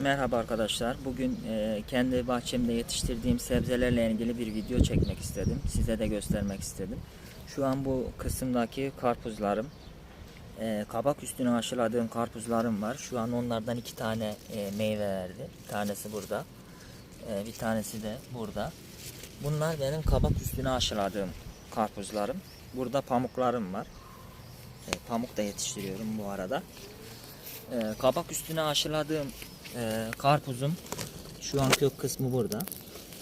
Merhaba arkadaşlar. Bugün e, kendi bahçemde yetiştirdiğim sebzelerle ilgili bir video çekmek istedim. Size de göstermek istedim. Şu an bu kısımdaki karpuzlarım. E, kabak üstüne aşıladığım karpuzlarım var. Şu an onlardan iki tane e, meyve verdi. Bir tanesi burada. E, bir tanesi de burada. Bunlar benim kabak üstüne aşıladığım karpuzlarım. Burada pamuklarım var. E, pamuk da yetiştiriyorum bu arada. E, kabak üstüne aşıladığım e, karpuzum şu an kök kısmı burada.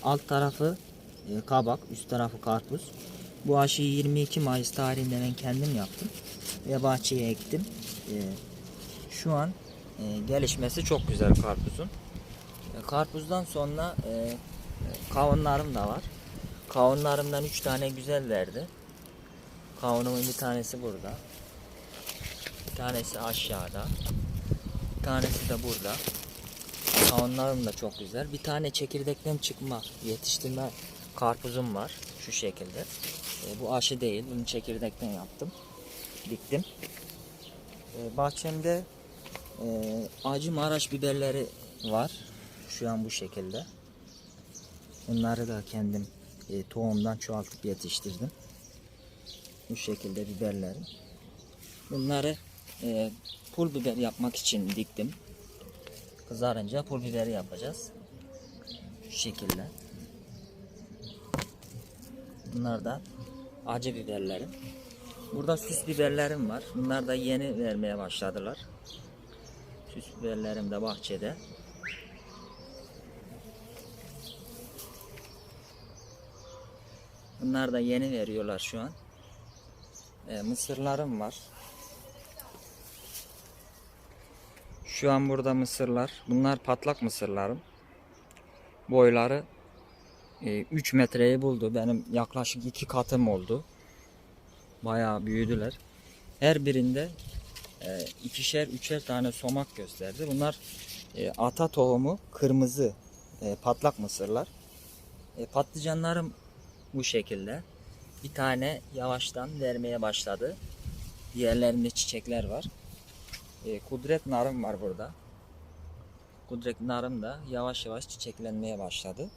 Alt tarafı e, kabak, üst tarafı karpuz. Bu aşıyı 22 Mayıs tarihinde ben kendim yaptım ve bahçeye ektim. E, şu an e, gelişmesi çok güzel karpuzun. E, karpuzdan sonra e, kavunlarım da var. Kavunlarımdan 3 tane güzel verdi. Kavunumun bir tanesi burada. Bir tanesi aşağıda. Bir tanesi de burada. Kavunlarım da çok güzel. Bir tane çekirdekten çıkma yetiştirme karpuzum var. Şu şekilde. E, bu aşı değil. Bunu çekirdekten yaptım. Diktim. E, bahçemde e, acı maraş biberleri var. Şu an bu şekilde. Bunları da kendim e, tohumdan çoğaltıp yetiştirdim. Bu şekilde biberlerim. Bunları e, pul biber yapmak için diktim. Kızarınca pul biberi yapacağız. Şu şekilde. Bunlar da acı biberlerim. Burada süs biberlerim var. Bunlar da yeni vermeye başladılar. Süs biberlerim de bahçede. Bunlar da yeni veriyorlar şu an. E, mısırlarım var. Şu an burada mısırlar. Bunlar patlak mısırlarım. Boyları 3 metreyi buldu. Benim yaklaşık 2 katım oldu. Bayağı büyüdüler. Her birinde e, ikişer üçer tane somak gösterdi. Bunlar e, ata tohumu kırmızı e, patlak mısırlar. E, patlıcanlarım bu şekilde. Bir tane yavaştan vermeye başladı. Diğerlerinde çiçekler var. E, kudret narım var burada. Kudret narım da yavaş yavaş çiçeklenmeye başladı.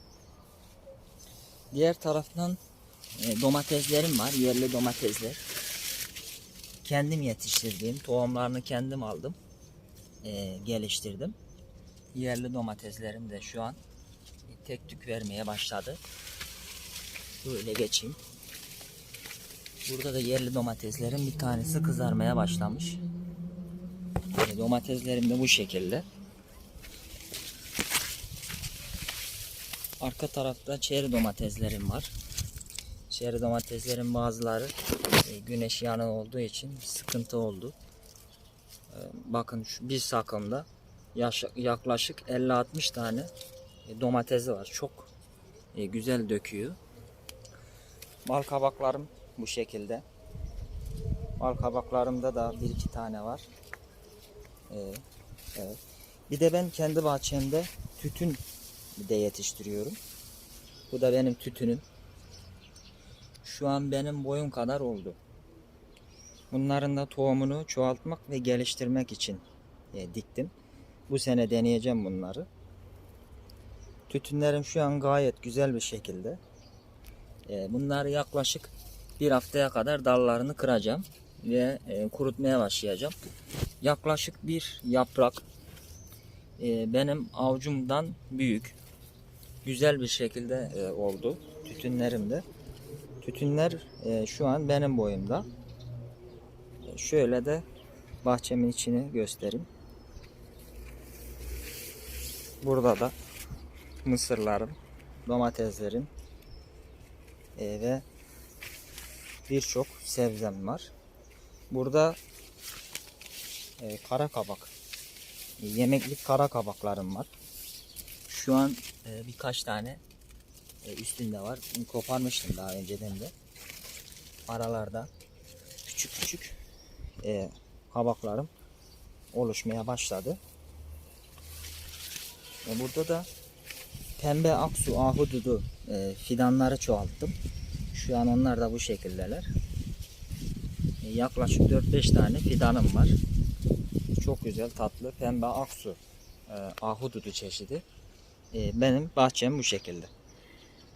Diğer taraftan e, domateslerim var. Yerli domatesler. Kendim yetiştirdiğim tohumlarını kendim aldım. E, geliştirdim. Yerli domateslerim de şu an tek tük vermeye başladı. Böyle geçeyim. Burada da yerli domateslerin bir tanesi kızarmaya başlamış. Domateslerim de bu şekilde. Arka tarafta çeri domateslerim var. Çeri domateslerin bazıları e, güneş yanı olduğu için sıkıntı oldu. E, Bakın şu bir sakımda yaklaşık 50-60 tane e, domatesi var. Çok güzel döküyor. Bal kabaklarım bu şekilde. Bal kabaklarımda da bir iki tane var. Evet. Bir de ben kendi bahçemde tütün de yetiştiriyorum. Bu da benim tütünüm. Şu an benim boyum kadar oldu. Bunların da tohumunu çoğaltmak ve geliştirmek için e, diktim. Bu sene deneyeceğim bunları. Tütünlerim şu an gayet güzel bir şekilde. E, bunları yaklaşık bir haftaya kadar dallarını kıracağım ve e, kurutmaya başlayacağım. Yaklaşık bir yaprak e, benim avucumdan büyük. Güzel bir şekilde e, oldu tütünlerim de. Tütünler e, şu an benim boyumda. Şöyle de bahçemin içini göstereyim. Burada da mısırlarım, domateslerim e, ve birçok sebzem var. Burada e, kara kabak, e, yemeklik kara kabaklarım var. Şu an e, birkaç tane e, üstünde var. Koparmıştım daha önceden de. Aralarda küçük küçük e, kabaklarım oluşmaya başladı. E, burada da pembe aksu ahududu e, fidanları çoğalttım. Şu an onlar da bu şekildeler. E, yaklaşık 4-5 tane fidanım var. Çok güzel tatlı pembe aksu e, ahududu çeşidi. E, benim bahçem bu şekilde.